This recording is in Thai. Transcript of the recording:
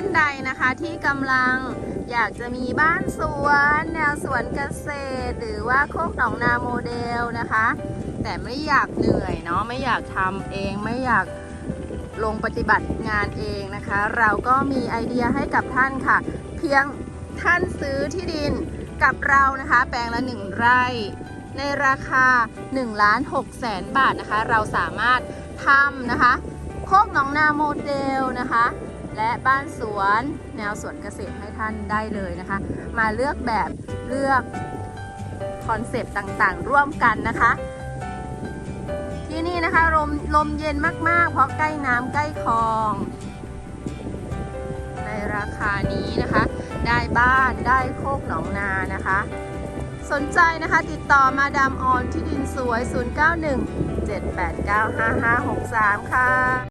านใดนะคะที่กำลังอยากจะมีบ้านสวน แนวสวนเกษตร หรือว่าโคกหนองนาโมเดลนะคะ แต่ไม่อยากเหนื่อยเนาะไม่อยากทำเองไม่อยากลงปฏิบัติงานเองนะคะ เราก็มีไอเดียให้กับท่านค่ะ เพียงท่านซื้อที่ดินกับเรานะคะ แปลงละ1ไร่ในราคา1ล้าน6แสนบาทนะคะ เราสามารถทำนะคะโคกหนองนาโมเดลนะคะ และบ้านสวนแนวสวนเกษตรให้ท่านได้เลยนะคะ มาเลือกแบบเลือกคอนเซปต์ต่างๆ ร่วมกันนะคะ ที่นี่นะคะลมลมเย็นมากๆ เพราะใกล้น้ำใกล้คลอง ในราคานี้นะคะ ได้บ้านได้โคกหนองนานะคะ สนใจนะคะติดต่อมาดามออนที่ดินสวย 091 789 5563 ค่ะ